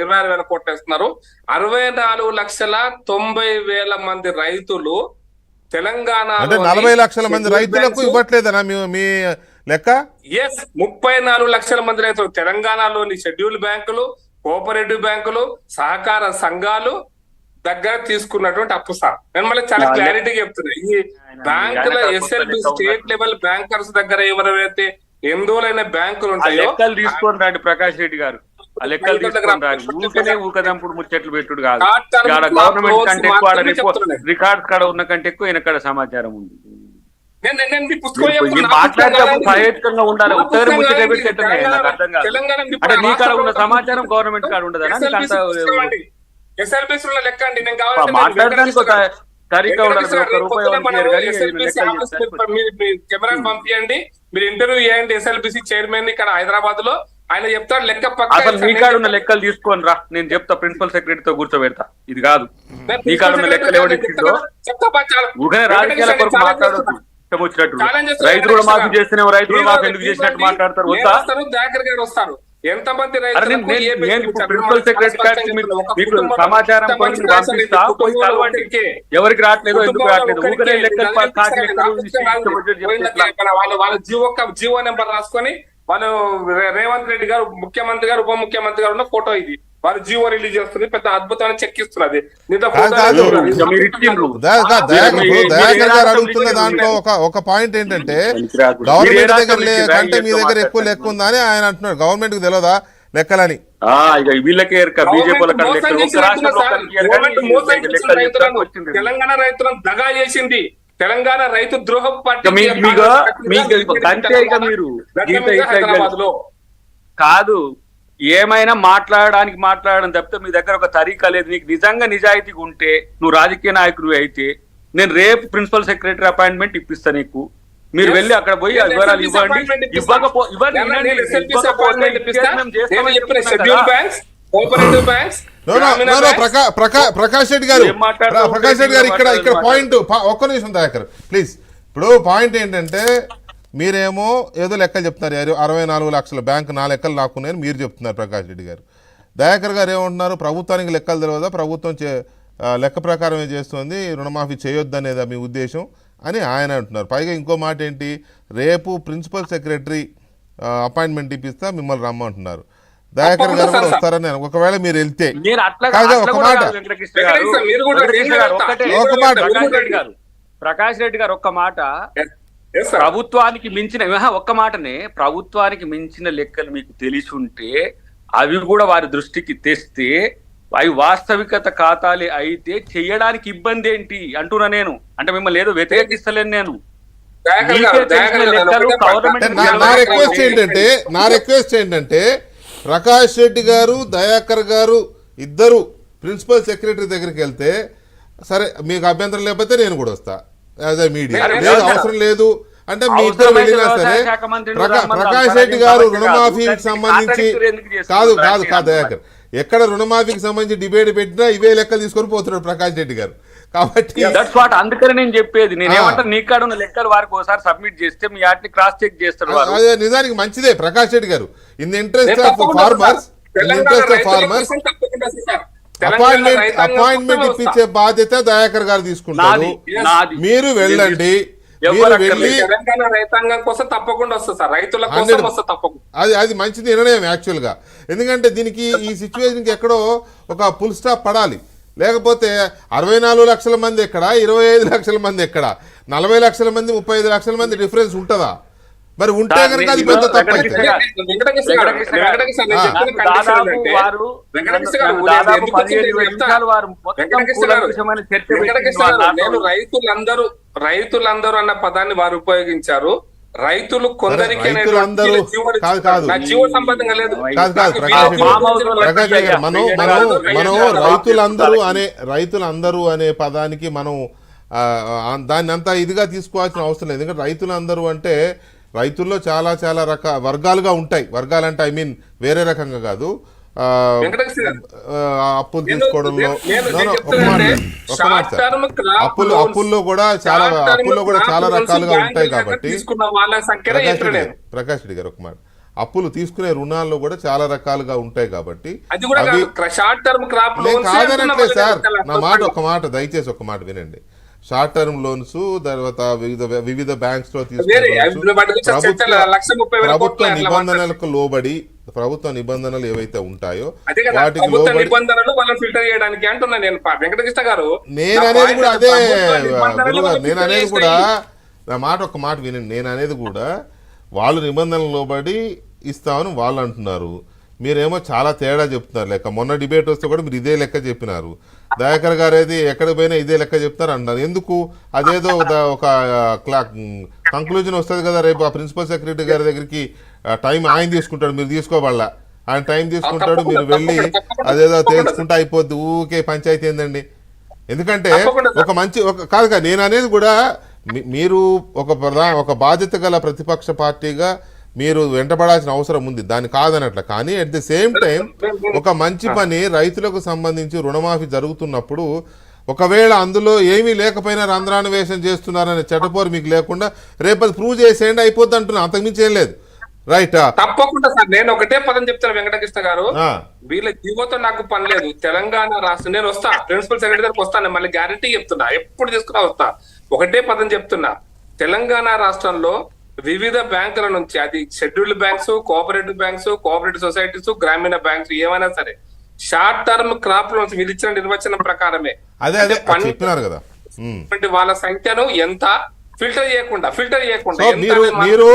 ఇరవై ఆరు వేల కోట్లు అరవై నాలుగు లక్షల తొంభై వేల మంది రైతులు తెలంగాణ అంటే నలభై లక్షల మంది రైతులకు ఇవ్వట్లేదనా మీ మీ లెక్క? ఎస్ ముప్పై నాలుగు లక్షల మంది రైతులు తెలంగాణలోని షెడ్యూల్ బ్యాంకులు కోఆపరేటివ్ బ్యాంకులు సహకార సంఘాలు దగ్గర తీసుకున్నటువంటి అప్పు సార్. నేను మళ్ళీ చాలా క్లారిటీగా చెప్తున్నా. ఈ బ్యాంకుల ఎస్ఎల్బి స్టేట్ లెవెల్ బ్యాంకర్స్ దగ్గర ఎవరైతే ఎందులైన బ్యాంకులు ఉంటాయో లెక్కలు రండి ప్రకాష్ రెడ్డి గారు. ఆ లెక్కలు తీసుకొని రండి ఊరికనే ఊకదంపుడు ముచ్చట్లు పెట్టుడు కాదు. ఇక్కడ గవర్నమెంట్ కంటే ఎక్కువ. రికార్డ్స్ కాడ ఉన్న కంటే ఎక్కువ ఈయన సమాచారం ఉంది. మాట్లాడేటప్పుడు సహేతుకంగా ఉండాలి. ఉత్తరం పుస్తకం ముచ్చట రాయండి. పెట్టేటమే నాకు అర్థం కాదు. తెలంగాణ అంటే నీ కాడ ఉన్న సమాచారం గవర్నమెంట్ కాడ ఉండదా? మాట్లాడడానికి కెమెరా పంపించండి మీరు ఇంటర్వ్యూ చేయండి. ఎస్ఎల్బిసి చైర్మన్ ఇక్కడ హైదరాబాద్లో ఆయన చెప్తాడు లెక్క పక్క అసలు నీ కాడ ఉన్న లెక్కలు తీసుకొని రా. నేను చెప్తా ప్రిన్సిపల్ సెక్రటరీతో కూర్చోబెడతా. ఇది కాదు. నీ కాడ ఉన్న లెక్కలు ఎవడు ఇచ్చిందో రాజకీయాల కొరకు మాట్లాడొద్దు ఇష్టం వచ్చినట్టు ఛాలెంజ్ చేస్తున్నా. రైతు రుణమాఫీ చేస్తేనే రైతు మీరు- రుణమాఫీ ఎందుకు చేసినట్టు. మాట్లాడతారు? గారు వస్తారు. ఎంత మంది? ప్రిన్సిపల్ సెక్రటరీ మీకు- మీకు సమాచారం రైతులు పంపిస్తా. ఎవరికి రావట్లేదు ఎందుకు రావట్లేదు? వాళ్ళ జీవో జీవో నెంబర్ రాసుకొని వాళ్ళు రేవంత్ రెడ్డి గారు ముఖ్యమంత్రి గారు ఉప ముఖ్యమంత్రి గారు ఉన్న ఫోటో ఇది. వాళ్ళు జీవో రిలీజ్ చేస్తుంది పెద్ద అద్భుతమైన చెక్ ఇస్తున్నది. దయాకర్ గారు అడుగుతున్న దాంట్లో ఒక ఒక పాయింట్ ఏంటంటే గవర్నమెంట్ దగ్గర కంటే మీ దగ్గర ఎక్కువ. లెక్క ఉందా అని ఆయన అంటున్నాడు. గవర్నమెంట్కి తెలియదా లెక్కలని? వీళ్ళకే. తెలంగాణ రైతులను దగా చేసింది. తెలంగాణ రైతు ద్రోహ పార్టీ మీరు. కాదు ఏమైనా మాట్లాడడానికి మాట్లాడడం తప్పితే మీ దగ్గర ఒక తరీకా లేదు. నీకు నిజంగా నిజాయితీగా ఉంటే నువ్వు రాజకీయ నాయకుడు అయితే నేను రేపు ప్రిన్సిపల్ సెక్రటరీ అపాయింట్మెంట్ ఇప్పిస్తా నీకు. మీరు. వెళ్ళి అక్కడ పోయి వివరాలు ఇవ్వండి. ఇవ్వకపోతే కోఆపరేటివ్ బ్యాంక్స్ ప్రకాష్ రెడ్డి గారు. ఏం ప్రకాష్ రెడ్డి గారు ఇక్కడ ఇక్కడ. పాయింట్ ఒక్క నిమిషం దయాకర్ ప్లీజ్ ఇప్పుడు పాయింట్ ఏంటంటే మీరేమో ఏదో లెక్కలు చెప్తున్నారు. అరు- అరవై నాలుగు లక్షల బ్యాంక్ నా లెక్కలు నాకున్నాయని మీరు చెప్తున్నారు ప్రకాష్ రెడ్డి గారు. దయాకర్ గారు ఏమంటున్నారు? ప్రభుత్వానికి లెక్కలు తెలియదా ప్రభుత్వం చే లెక్క ప్రకారమే చేస్తుంది? రుణమాఫీ చేయొద్దనేదా మీ ఉద్దేశం అని ఆయన అంటున్నారు. పైగా ఇంకో మాట ఏంటి? రేపు ప్రిన్సిపల్ సెక్రటరీ అపాయింట్మెంట్ ఇప్పిస్తా మిమ్మల్ని రమ్మంటున్నారు. దయాకర్ గారు కూడా వస్తారని ఒకవేళ మీరు వెళ్తే. కాదు, ఒక కూడా మాట. ఒక మాట. ప్రకాష్ రెడ్డి గారు. ప్రకాష్ రెడ్డి గారు ఒక్క మాట. Yes, yes, sir. ప్రభుత్వానికి మించిన ఒక్క మాటనే ప్రభుత్వానికి మించిన లెక్కలు మీకు తెలిసి ఉంటే అవి కూడా వారి దృష్టికి తెస్తే అవి వాస్తవికత ఖాతాలే అయితే చేయడానికి ఇబ్బంది ఏంటి అంటున్నా నేను. అంటే మిమ్మల్ని ఏదో వ్యతిరేకిస్తలేను నేను. నా రిక్వెస్ట్ ఏంటంటే నా రిక్వెస్ట్ ఏంటంటే ప్రకాష్ రెడ్డి గారు దయాకర్ గారు ఇద్దరు ప్రిన్సిపల్ సెక్రటరీ దగ్గరికి వెళ్తే సరే మీకు అభ్యంతరం లేకపోతే నేను కూడా వస్తా యాజ్ ఎ మీడియా లేదు అవసరం లేదు అంటే మీ ఇద్దరు వెళ్ళినా సరే ప్రకాష్. రెడ్డి గారు. రుణమాఫీకి సంబంధించి? కాదు కాదు కాదు. దయాకర్ ఎక్కడ రుణమాఫీకి సంబంధించి డిబేట్ పెట్టినా ఇవే లెక్కలు తీసుకొని పోతున్నాడు ప్రకాష్ రెడ్డి గారు. కాబట్టి దట్స్ వాట్ అందుకని నేను చెప్పేది. నేను నీ కాడ ఉన్న లెక్కలు వారికి ఒకసారి సబ్మిట్ చేస్తే మీ వాటిని క్రాస్ చెక్ చేస్తారు అదే నిజానికి మంచిదే Prakash Reddy garu. In interest of farmers. In interest of farmers appointment appointment. ఇప్పించే బాధ్యత దయాకర్ గారు తీసుకుంటారు. మీరు వెళ్ళండి. తెలంగాణ రైతాంగం కోసం తప్పకుండా వస్తా సార్. రైతుల కోసం తప్పకుండా. అది అది మంచి నిర్ణయం యాక్చువల్గా. ఎందుకంటే దీనికి ఈ సిచ్యువేషన్కి ఎక్కడో ఒక ఫుల్ స్టాప్ పడాలి. లేకపోతే అరవై నాలుగు లక్షల మంది ఎక్కడ? ఇరవై ఐదు లక్షల మంది ఎక్కడ? నలభై లక్షల మంది ముప్పై ఐదు లక్షల మంది డిఫరెన్స్ ఉంటుందా? మరి ఉంటే కనుక అది పెద్ద తప్పు నేను రైతులందరూ రైతులందరూ అన్న పదాన్ని వారు ఉపయోగించారు. రైతులు కొందరికి జీవ సంబంధంగా లేదు మనం మనం. మనం. రైతులందరూ అనే రైతులందరూ అనే పదానికి మనం దాన్ని అంతా ఇదిగా తీసుకోవాల్సిన అవసరం లేదు. ఎందుకంటే రైతులందరూ అంటే రైతుల్లో చాలా చాలా రక వర్గాలుగా ఉంటాయి. వర్గాలు అంటే ఐ మీన్ వేరే రకంగా కాదు. అప్పులు తీసుకోవడంలో అప్పులు అప్పుల్లో కూడా చాలా అప్పుల్లో కూడా చాలా రకాలుగా ఉంటాయి కాబట్టి ప్రకాష్ రెడ్డి ప్రకాష్ రెడ్డి గారు ఒక మాట. అప్పులు తీసుకునే రుణాల్లో కూడా చాలా రకాలుగా ఉంటాయి కాబట్టి కాదనట్లే సార్. నా మాట ఒక మాట దయచేసి ఒక మాట వినండి. షార్ట్ టర్మ్ లోన్స్ తర్వాత వివిధ వివిధ బ్యాంక్స్లో ప్రభుత్వ- నిబంధనలకు లోబడి ప్రభుత్వ నిబంధనలు ఏవైతే ఉంటాయో వాటికి లోబడి అంటున్నా నేను. పా- వెంకటకృష్ణ గారు నేను నా అనేది కూడా అదే నేను అనేది. కూడా నా మాట ఒక మాట వినండి. నేను అనేది కూడా వాళ్ళు నిబంధనలు లోబడి ఇస్తామని వాళ్ళు అంటున్నారు. మీరేమో చాలా తేడా చెప్తున్నారు. లెక్క మొన్న డిబేట్ వస్తే కూడా మీరు ఇదే లెక్క చెప్పినారు. దయాకర్ గారు అయితే ఎక్కడికి పోయినా ఇదే లెక్క చెప్తారు అంటున్నారు ఎందుకు? అదేదో ఒక క్లా కంక్లూజన్ వస్తుంది కదా రేపు ఆ ప్రిన్సిపల్ సెక్రటరీ గారి దగ్గరికి టైం ఆయన తీసుకుంటాడు మీరు తీసుకోవాలా? ఆయన టైం తీసుకుంటాడు మీరు వెళ్ళి అదేదో తేల్చుకుంటే అయిపోద్ది. ఊకే పంచాయతీ ఏందండి? ఎందుకంటే. ఒక మంచి ఒక కాదు కాదు నేను అనేది కూడా మీరు ఒక ప్రధా ఒక బాధ్యత గల ప్రతిపక్ష పార్టీగా మీరు వెంటపడాల్సిన అవసరం ఉంది. దాన్ని కాదనట్ల. కానీ అట్ ది సేమ్ టైం ఒక మంచి పని రైతులకు సంబంధించి రుణమాఫీ జరుగుతున్నప్పుడు ఒకవేళ అందులో ఏమీ లేకపోయినా రంధ్రాన్వేషణ చేస్తున్నారనే చెటపోరు మీకు లేకుండా రేపది ప్రూవ్ చేసేయండి అయిపోద్ది అంటున్నా. అంతకుమించి ఏం లేదు. రైటా తప్పకుండా సార్. నేను ఒకటే పదం చెప్తాను వెంకటకృష్ణ గారు. వీళ్ళ జీవోతో నాకు పని లేదు. తెలంగాణ రాష్ట్రం. నేను వస్తా. ప్రిన్సిపల్ సెక్రటరీ దగ్గరకు వస్తాను. మళ్ళీ గ్యారంటీ చెప్తున్నా. ఎప్పుడు తీసుకున్నా వస్తా. ఒకటే పదం చెప్తున్నా. తెలంగాణ రాష్ట్రంలో వివిధ బ్యాంకుల నుంచి అది scheduled banks cooperative banks cooperative societies గ్రామీణ బ్యాంక్స్ ఏమైనా సరే షార్ట్ టర్మ్ క్రాప్ లోన్స్ ఇచ్చిన నిర్వచనం ప్రకారమే. అదే అదే కదా. వాళ్ళ సంఖ్యను ఎంత? ఫిల్టర్ చేయకుండా ఫిల్టర్ చేయకుండా మీరు మీరు